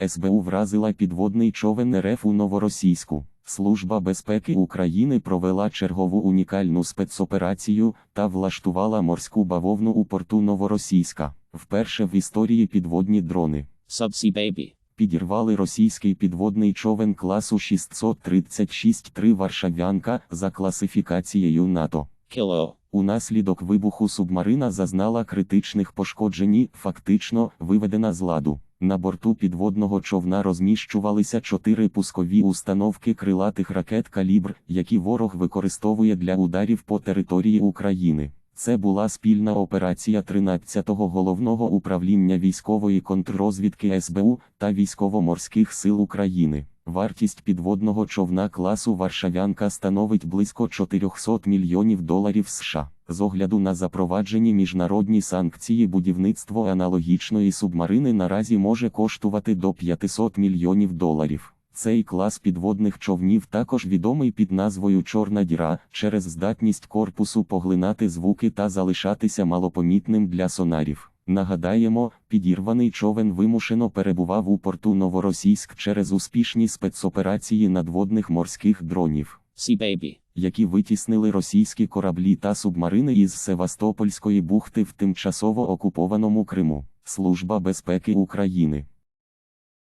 СБУ вразила підводний човен РФ у Новоросійську. Служба безпеки України провела чергову унікальну спецоперацію та влаштувала морську бавовну у порту Новоросійська. Вперше в історії підводні дрони Subsea Baby. підірвали російський підводний човен класу 636-3 Варшавянка за класифікацією НАТО. Kilo. Унаслідок вибуху субмарина зазнала критичних пошкоджень, фактично виведена з ладу. На борту підводного човна розміщувалися чотири пускові установки крилатих ракет калібр, які ворог використовує для ударів по території України. Це була спільна операція 13-го головного управління військової контррозвідки СБУ та військово-морських сил України. Вартість підводного човна класу Варшавянка становить близько 400 мільйонів доларів США. З огляду на запроваджені міжнародні санкції будівництво аналогічної субмарини наразі може коштувати до 500 мільйонів доларів. Цей клас підводних човнів також відомий під назвою Чорна діра через здатність корпусу поглинати звуки та залишатися малопомітним для сонарів. Нагадаємо, підірваний човен вимушено перебував у порту Новоросійськ через успішні спецоперації надводних морських дронів, які витіснили російські кораблі та субмарини із Севастопольської бухти в тимчасово окупованому Криму. Служба безпеки України